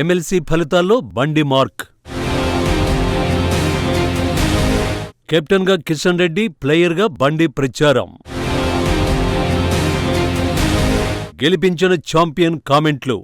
MLC ఫలితాల్లో బండి mark. కెప్టెన్గా కిషన్ రెడ్డి ప్లేయర్గా బండి ప్రచారం. గెలిపించిన ఛాంపియన్ కామెంట్లు.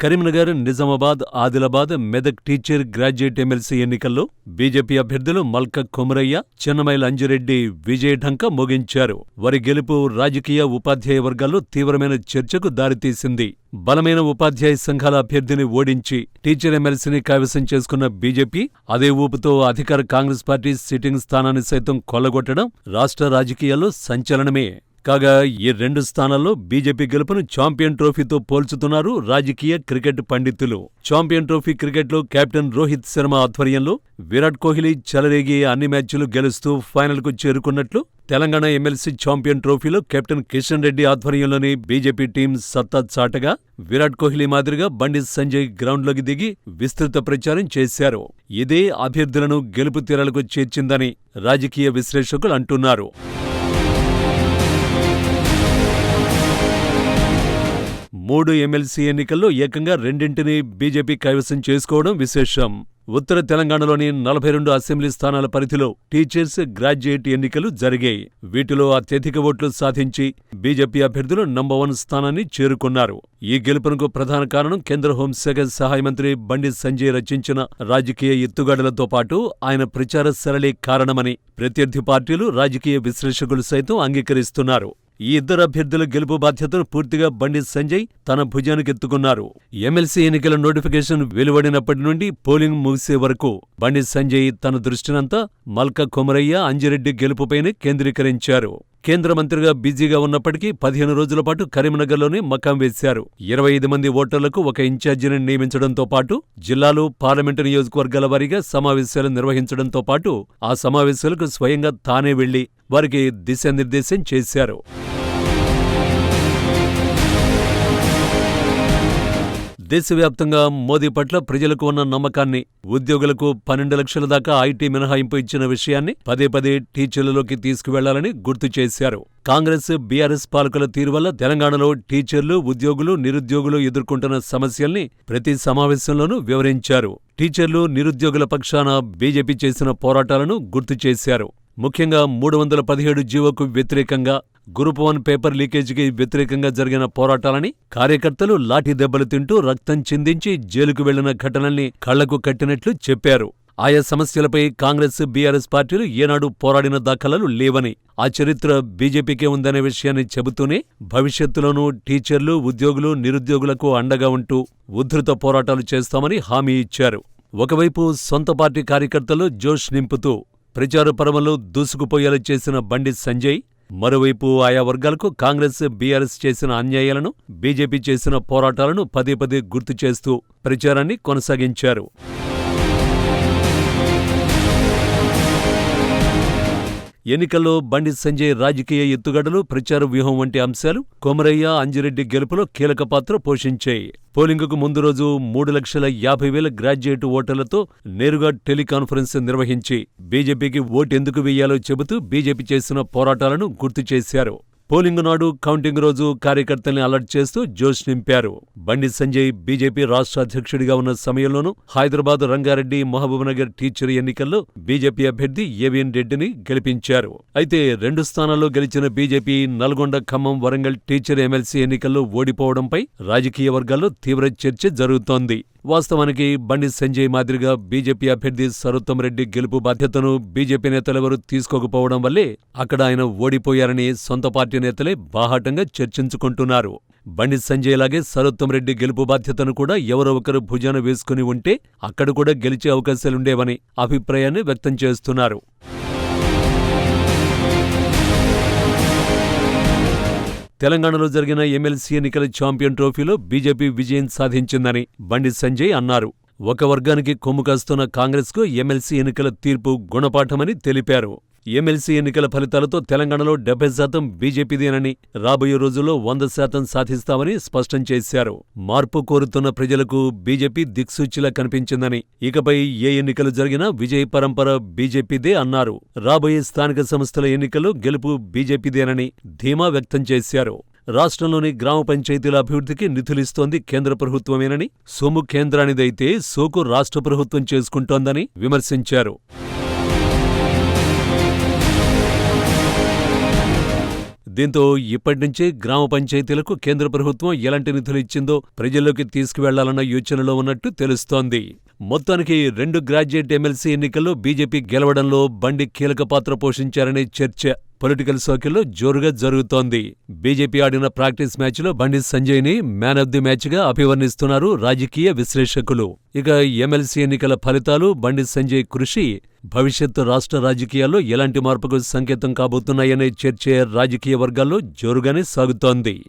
Karimnagar Nizamabad Adilabad Medak teacher graduate MLC ఎన్నికల్లో బీజేపీ అభ్యర్థులు మల్క కొమరయ్య చెన్నమైల అంజిరెడ్డి విజయఢంక మోగించారు. వారి గెలుపు రాజకీయ ఉపాధ్యాయ వర్గాల్లో తీవ్రమైన చర్చకు దారితీసింది. బలమైన ఉపాధ్యాయ సంఘాల అభ్యర్థిని ఓడించి టీచర్ ఎమ్మెల్సీని కైవసం చేసుకున్న బీజేపీ అదే ఊపుతో అధికార కాంగ్రెస్ పార్టీ సిట్టింగ్ స్థానాన్ని సైతం కొల్లగొట్టడం రాష్ట్ర రాజకీయాల్లో సంచలనమే. కాగా ఈ రెండు స్థానాల్లో బీజేపీ గెలుపును ఛాంపియన్ ట్రోఫీతో పోల్చుతున్నారు రాజకీయ క్రికెట్ పండితులు. ఛాంపియన్ ట్రోఫీ క్రికెట్లో కెప్టెన్ రోహిత్ శర్మ ఆధ్వర్యంలో విరాట్ కోహ్లీ చెలరేగి అన్ని మ్యాచ్లు గెలుస్తూ ఫైనల్కు చేరుకున్నట్లు తెలంగాణ ఎమ్మెల్సీ ఛాంపియన్ ట్రోఫీలో కెప్టెన్ కిషన్ రెడ్డి ఆధ్వర్యంలోని బీజేపీ టీం సత్తా చాటగా విరాట్ కోహ్లీ మాదిరిగా బండి సంజయ్ గ్రౌండ్లోకి దిగి విస్తృత ప్రచారం చేశారు. ఇదే అభ్యర్థులను గెలుపు తీరాలకు చేర్చిందని రాజకీయ విశ్లేషకులు అంటున్నారు. మూడు ఎమ్మెల్సీ ఎన్నికల్లో ఏకంగా రెండింటినీ బీజేపీ కైవసం చేసుకోవడం విశేషం. ఉత్తర తెలంగాణలోని నలభై రెండు అసెంబ్లీ స్థానాల పరిధిలో టీచర్స్ గ్రాడ్యుయేట్ ఎన్నికలు జరిగాయి. వీటిలో అత్యధిక ఓట్లు సాధించి బీజేపీ అభ్యర్థులు నంబర్ వన్ స్థానాన్ని చేరుకున్నారు. ఈ గెలుపునకు ప్రధాన కారణం కేంద్ర హోంశాఖ సహాయ మంత్రి బండి సంజయ్ రచించిన రాజకీయ ఎత్తుగడలతో పాటు ఆయన ప్రచార సరళి కారణమని ప్రత్యర్థి పార్టీలు రాజకీయ విశ్లేషకులు సైతం అంగీకరిస్తున్నారు. ఈ ఇద్దరు అభ్యర్థుల గెలుపు బాధ్యతను పూర్తిగా బండి సంజయ్ తన భుజానికి ఎత్తుకున్నారు. ఎమ్మెల్సీ ఎన్నికల నోటిఫికేషన్ వెలువడినప్పటి నుండి పోలింగ్ ముగిసే వరకు బండి సంజయ్ తన దృష్టినంతా మల్క కొమరయ్య అంజిరెడ్డి గెలుపుపైనే కేంద్రీకరించారు. కేంద్ర మంత్రిగా బిజీగా ఉన్నప్పటికీ పదిహేను రోజుల పాటు కరీంనగర్లోనే మకాం వేశారు. ఇరవై ఐదు మంది ఓటర్లకు ఒక ఇన్ఛార్జిని నియమించడంతో పాటు జిల్లాలు పార్లమెంటు నియోజకవర్గాల వారీగా సమావేశాలు నిర్వహించడంతో పాటు ఆ సమావేశాలకు స్వయంగా తానే వెళ్ళి వారికి దిశానిర్దేశం చేశారు. దేశవ్యాప్తంగా మోదీ పట్ల ప్రజలకు ఉన్న నమ్మకాన్ని ఉద్యోగులకు పన్నెండు లక్షల దాకా ఐటీ మినహాయింపు ఇచ్చిన విషయాన్ని పదే పదే టీచర్లలోకి తీసుకువెళ్ళాలని గుర్తు చేశారు. కాంగ్రెస్ బీఆర్ఎస్ పాలకుల తీరు వల్ల తెలంగాణలో టీచర్లు ఉద్యోగులు నిరుద్యోగులు ఎదుర్కొంటున్న సమస్యల్ని ప్రతి సమావేశంలోనూ వివరించారు. టీచర్లు నిరుద్యోగుల పక్షాన బీజేపీ చేసిన పోరాటాలను గుర్తు చేశారు. ముఖ్యంగా మూడు వందల పదిహేడు జీవోకు వ్యతిరేకంగా గ్రూప్ వన్ పేపర్ లీకేజీకి వ్యతిరేకంగా జరిగిన పోరాటాలని కార్యకర్తలు లాఠీ దెబ్బలు తింటూ రక్తం చిందించి జైలుకు వెళ్ళిన ఘటనల్ని కళ్ళకు కట్టినట్లు చెప్పారు. ఆయా సమస్యలపై కాంగ్రెస్ బీఆర్ఎస్ పార్టీలు ఏనాడు పోరాడిన దాఖలాలు లేవని ఆ చరిత్ర బీజేపీకే ఉందనే విషయాన్ని చెబుతూనే భవిష్యత్తులోనూ టీచర్లు ఉద్యోగులు నిరుద్యోగులకు అండగా ఉంటూ ఉద్ధృత పోరాటాలు చేస్తామని హామీ ఇచ్చారు. ఒకవైపు సొంత పార్టీ కార్యకర్తలు జోష్ నింపుతూ ప్రచార పర్వంలో దూసుకుపోయేలా చేసిన బండి సంజయ్ మరోవైపు ఆయా వర్గాలకు కాంగ్రెస్ బీఆర్ఎస్ చేసిన అన్యాయాలను బీజేపీ చేసిన పోరాటాలను పదే పదే గుర్తు చేస్తూ ప్రచారాన్ని కొనసాగించారు. ఎన్నికల్లో బండి సంజయ్ రాజకీయ ఎత్తుగడలు ప్రచార వ్యూహం వంటి అంశాలు కొమరయ్య అంజిరెడ్డి గెలుపులో కీలక పాత్ర పోషించాయి. పోలింగుకు ముందు రోజు మూడు లక్షల యాభై వేల గ్రాడ్యుయేట్ ఓటర్లతో నేరుగా టెలికాన్ఫరెన్స్ నిర్వహించి బీజేపీకి ఓటెందుకు వేయాలో చెబుతూ బీజేపీ చేసిన పోరాటాలను గుర్తు చేశారు. పోలింగ్ నాడు కౌంటింగ్ రోజు కార్యకర్తల్ని అలర్ట్ చేస్తూ జోష్ నింపారు. బండి సంజయ్ బీజేపీ రాష్ట్ర అధ్యక్షుడిగా ఉన్న సమయంలోనూ హైదరాబాద్ రంగారెడ్డి మహబూబ్నగర్ టీచర్ ఎన్నికల్లో బీజేపీ అభ్యర్థి ఏవిఎన్ రెడ్డిని గెలిపించారు. అయితే రెండు స్థానాల్లో గెలిచిన BJP Nalgonda Khammam Warangal teacher MLC ఎన్నికల్లో ఓడిపోవడంపై రాజకీయ వర్గాల్లో తీవ్ర చర్చ జరుగుతోంది. వాస్తవానికి బండి సంజయ్ మాదిరిగా బీజేపీ అభ్యర్థి సరోత్తం రెడ్డి గెలుపు బాధ్యతను బీజేపీ నేతలెవరూ తీసుకోకపోవడం వల్లే అక్కడ ఆయన ఓడిపోయారని సొంత పార్టీ నేతలే బాహాటంగా చర్చించుకుంటున్నారు. బండి సంజయ్ లాగే సరోత్తం రెడ్డి గెలుపు బాధ్యతను కూడా ఎవరో ఒకరు భుజాన వేసుకుని ఉంటే అక్కడ కూడా గెలిచే అవకాశాలుండేవని అభిప్రాయాన్ని వ్యక్తం చేస్తున్నారు. తెలంగాణలో జరిగిన ఎమ్మెల్సీ ఎన్నికల ఛాంపియన్ ట్రోఫీలో బీజేపీ విజయం సాధించిందని బండి సంజయ్ అన్నారు. ఒక వర్గానికి కొమ్ము కాస్తున్న కాంగ్రెస్కు ఎమ్మెల్సీ ఎన్నికల తీర్పు గుణపాఠమని తెలిపారు. ఎమ్మెల్సీ ఎన్నికల ఫలితాలతో తెలంగాణలో డెబ్బై శాతం బీజేపీదేనని రాబోయే రోజుల్లో వంద శాతం సాధిస్తామని స్పష్టం చేశారు. మార్పు కోరుతున్న ప్రజలకు బీజేపీ దిక్సూచిలా కనిపించిందని ఇకపై ఏ ఎన్నికలు జరిగినా విజయ పరంపర బీజేపీదే అన్నారు. రాబోయే స్థానిక సంస్థల ఎన్నికలు గెలుపు బీజేపీదేనని ధీమా వ్యక్తం చేశారు. రాష్ట్రంలోని గ్రామ పంచాయతీల అభివృద్ధికి నిధులిస్తోంది కేంద్ర ప్రభుత్వమేనని సొమ్ము కేంద్రానిదైతే సోకు రాష్ట్ర ప్రభుత్వం చేసుకుంటోందని విమర్శించారు. దీంతో ఇప్పటినుంచే గ్రామ పంచాయతీలకు కేంద్ర ప్రభుత్వం ఎలాంటి నిధులు ఇచ్చిందో ప్రజల్లోకి తీసుకువెళ్ళాలన్న యోచనలో ఉన్నట్టు తెలుస్తోంది. మొత్తానికి రెండు గ్రాడ్యుయేట్ ఎమ్మెల్సీ ఎన్నికల్లో బీజేపీ గెలవడంలో బండి కీలక పాత్ర పోషించారనే చర్చ పొలిటికల్ సర్కిల్లో జోరుగా జరుగుతోంది. బీజేపీ ఆడిన ప్రాక్టీస్ మ్యాచ్లో బండి సంజయ్ని మ్యాన్ ఆఫ్ ది మ్యాచ్గా అభివర్ణిస్తున్నారు రాజకీయ విశ్లేషకులు. ఇక ఎమ్మెల్సీ ఎన్నికల ఫలితాలు బండి సంజయ్ కృషి భవిష్యత్తు రాష్ట్ర రాజకీయాల్లో ఎలాంటి మార్పుకు సంకేతం కాబోతున్నాయనే చర్చ రాజకీయ వర్గాల్లో జోరుగానే సాగుతోంది.